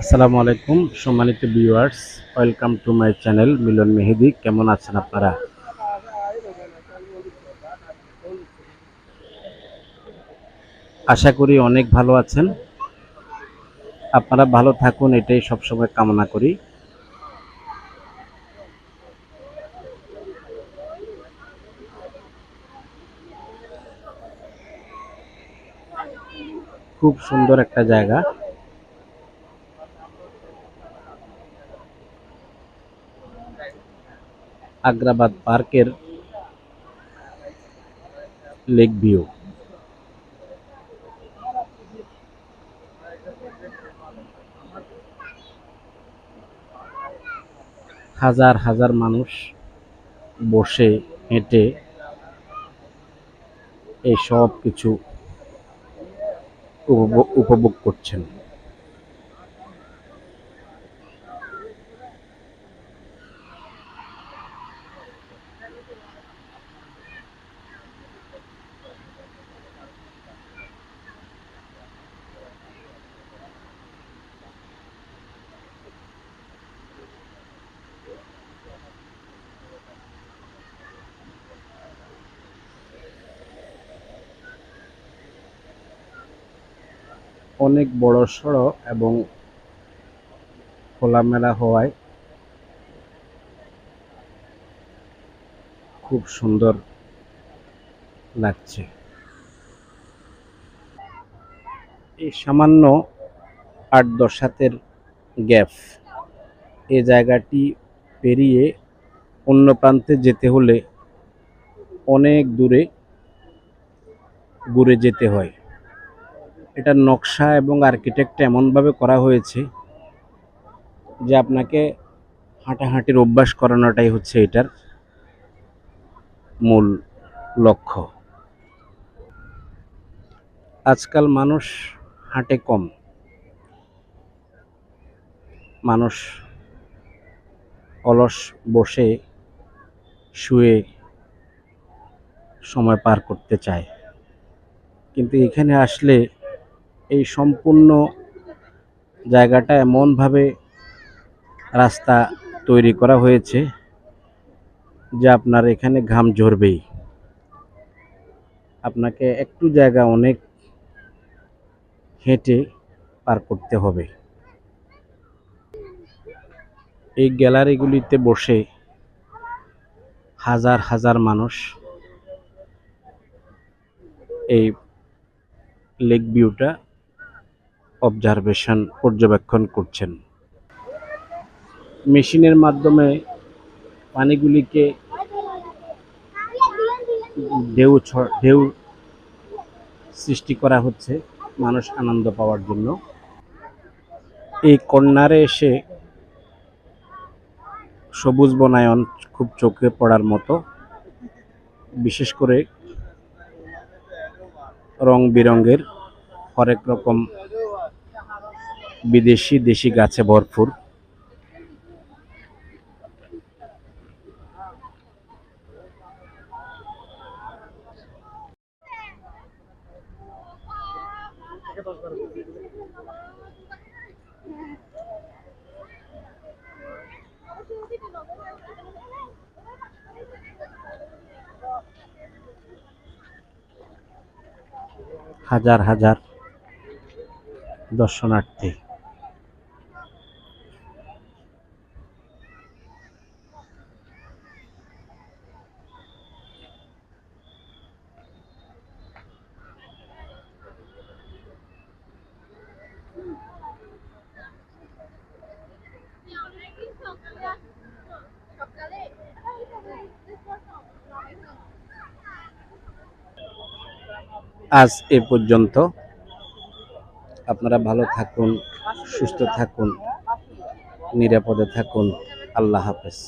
আসসালামু আলাইকুম, সম্মানিত viewers welcome to my channel Milon Mehedi. কেমন আছেন আপনারা? আশা করি অনেক ভালো আছেন। আপনারা ভালো থাকুন, এটাই সবসময় কামনা করি। খুব সুন্দর একটা জায়গা। আগ্রাবাদ পার্কের লেক ভিউ। হাজার হাজার মানুষ বসে হেঁটে এই সব কিছু উপভোগ- করছেন। অনেক বড় সড়ো এবং খোলামেলা হওয়ায় খুব সুন্দর লাগছে। এই সামান্য আট দশ হাতের গ্যাপ এই জায়গাটি পেরিয়ে অন্য প্রান্তে যেতে হলে অনেক দূরে ঘুরে যেতে হয়। এটার নকশা এবং আর্কিটেক্ট এমনভাবে করা হয়েছে যে আপনাকে হাঁটাহাঁটির অভ্যাস করানোটাই হচ্ছে এটার মূল লক্ষ্য। আজকাল মানুষ হাঁটে কম। মানুষ অলস বসে শুয়ে সময় পার করতে চায়। কিন্তু এখানে আসলে এই সম্পূর্ণ জায়গাটা এমনভাবে রাস্তা তৈরি করা হয়েছে যে আপনার এখানে ঘাম ঝরবেই। আপনাকে একটু জায়গা অনেক হেঁটে পার করতে হবে। এই গ্যালারিগুলিতে বসে হাজার হাজার মানুষ এই লেক ভিউটা অবজারভেশন পর্যবেক্ষণ করছেন। মেশিনের মাধ্যমে পানিগুলিকে ঢেউ ঢেউ সৃষ্টি করা হচ্ছে মানুষ আনন্দ পাওয়ার জন্য। এই কর্নারে এসে সবুজ বনায়ন খুব চোখে পড়ার মতো, বিশেষ করে রং বেরঙের হরেক রকম বিদেশি দেশি গাছে ভরপুর। হাজার হাজার দর্শনার্থী। আজ এ পর্যন্ত। আপনারা ভালো থাকুন সুস্থ থাকুন নিরাপদে থাকুন। আল্লাহ হাফেজ।